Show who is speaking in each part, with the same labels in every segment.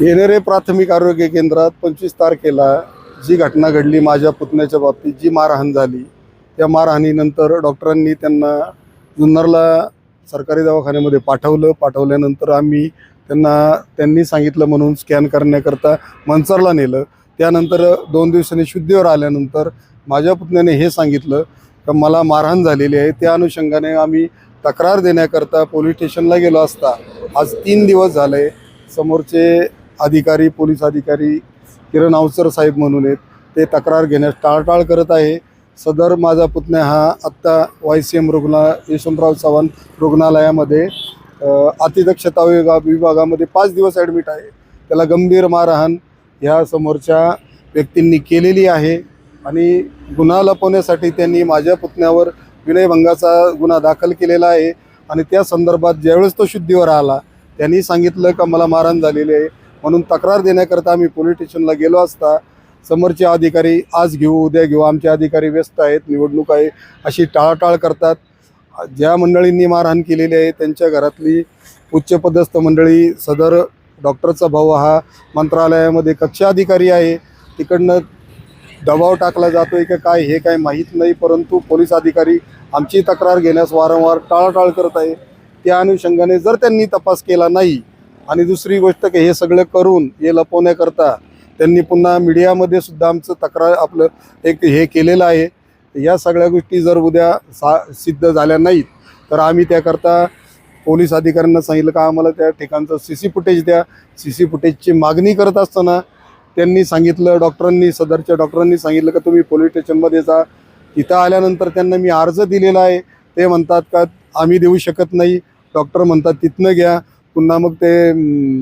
Speaker 1: येणेरे प्राथमिक आरोग्य केंद्रात पंचवीस तारखेला जी घटना घडली माझ्या पुतण्याच्या बाबतीत जी मारहाण झाली त्या मारहाणीनंतर डॉक्टरांनी त्यांना जुन्नरला सरकारी दवाखान्यामध्ये पाठवलं. पाठवल्यानंतर आम्ही त्यांना त्यांनी सांगितलं म्हणून स्कॅन करण्याकरता मनसरला नेलं. त्यानंतर दोन दिवसांनी शुद्धीवर आल्यानंतर माझ्या पुतण्याने हे सांगितलं का मला मारहाण झालेली आहे. त्या अनुषंगाने आम्ही तक्रार देण्याकरता पोलीस स्टेशनला गेलो असता आज तीन दिवस झाले. समोरचे अधिकारी पोलीस अधिकारी किरण अवसर साहेब म्हणून आहेत. ते तक्रार घेण्यास टाळटाळ करत आहे. सदर माझा पुतण्या हा आत्ता वाय सी एम रुग्णा यशवंतराव चव्हाण रुग्णालयामध्ये अतिदक्षता विभागा विभागामध्ये पाच दिवस ॲडमिट आहे. त्याला गंभीर मारहाण ह्या समोरच्या व्यक्तींनी केलेली आहे आणि गुन्हा लपवण्यासाठी त्यांनी माझ्या पुतण्यावर विनयभंगाचा गुन्हा दाखल केलेला आहे. आणि त्या संदर्भात ज्यावेळेस तो शुद्धीवर आला त्यांनी सांगितलं का मला मारहाण झालेली आहे. म्हणून तक्रार देण्याकरता आम्ही पोलीस स्टेशनला गेलो असता समोरचे अधिकारी आज घेऊ उद्या घेऊ आमचे अधिकारी व्यस्त आहेत निवडणूक आहे अशी टाळाटाळ करतात. ज्या मंडळींनी मारहाण केलेली आहे त्यांच्या घरातली उच्चपदस्थ मंडळी सदर डॉक्टरचा भाऊ हा मंत्रालयामध्ये कक्षाधिकारी आहे. तिकडनं दबाव टाकला जातोय का काय हे काय माहीत नाही परंतु पोलीस अधिकारी आमची तक्रार घेण्यास वारंवार टाळाटाळ करत आहे. त्या अनुषंगाने जर त्यांनी तपास केला नाही आणि दुसरी गोष्ट की हे सगळं करून हे लपवण्याकरता त्यांनी पुन्हा मीडियामध्ये सुद्धा आमचं तक्रार आपलं एक हे केलेलं आहे. या सगळ्या गोष्टी जर उद्या सा सिद्ध झाल्या नाहीत तर आम्ही त्याकरता पोलीस अधिकाऱ्यांना सांगितलं का आम्हाला त्या ठिकाणचं सी सी फुटेज द्या. सी सी फुटेजची मागणी करत असताना त्यांनी सांगितलं डॉक्टरांनी सदरच्या डॉक्टरांनी सांगितलं का तुम्ही पोलीस स्टेशनमध्ये जा. तिथं आल्यानंतर त्यांना मी अर्ज दिलेला आहे. ते म्हणतात का आम्ही देऊ शकत नाही. डॉक्टर म्हणतात तिथनं घ्या. पुन्हा मग ते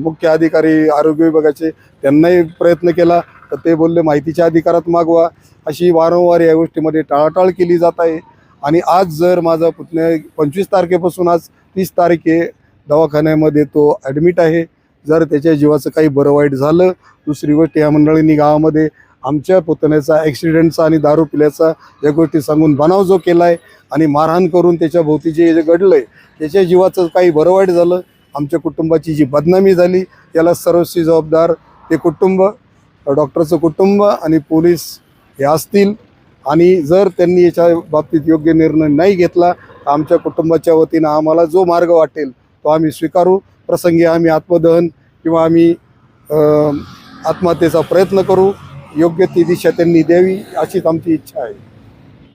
Speaker 1: मुख्य अधिकारी आरोग्य विभागाचे त्यांनाही प्रयत्न केला तर ते बोलले माहितीच्या अधिकारात मागवा. अशी वारंवार या गोष्टीमध्ये टाळाटाळ केली जात आहे. आणि आज जर माझा पुतण्या पंचवीस तारखेपासून आज तीस तारखे दवाखान्यामध्ये तो ॲडमिट आहे. जर त्याच्या जीवाचं काही बरं वाईट झालं दुसरी गोष्ट या मंडळींनी गावामध्ये आमच्या पुतण्याचा ॲक्सिडेंटचा आणि दारू पिल्याचा या गोष्टी सांगून बनाव जो केला आहे आणि मारहाण करून त्याच्या भोवती जे जे घडलं आहे त्याच्या जीवाचं काही बरं वाईट झालं आमच्या कुटुंबाची जी बदनामी झाली याला सर्वस्वी जबाबदार ते कुटुंब डॉक्टरचं कुटुंब आणि पोलीस हे असतील. आणि जर त्यांनी याच्या बाबतीत योग्य निर्णय नाही घेतला तर आमच्या कुटुंबाच्या वतीनं आम्हाला जो मार्ग वाटेल तो आम्ही स्वीकारू. प्रसंगी आम्ही आत्मदहन किंवा आम्ही आत्महत्येचा प्रयत्न करू. योग्य ती दिशा त्यांनी द्यावी अशीच आमची इच्छा आहे.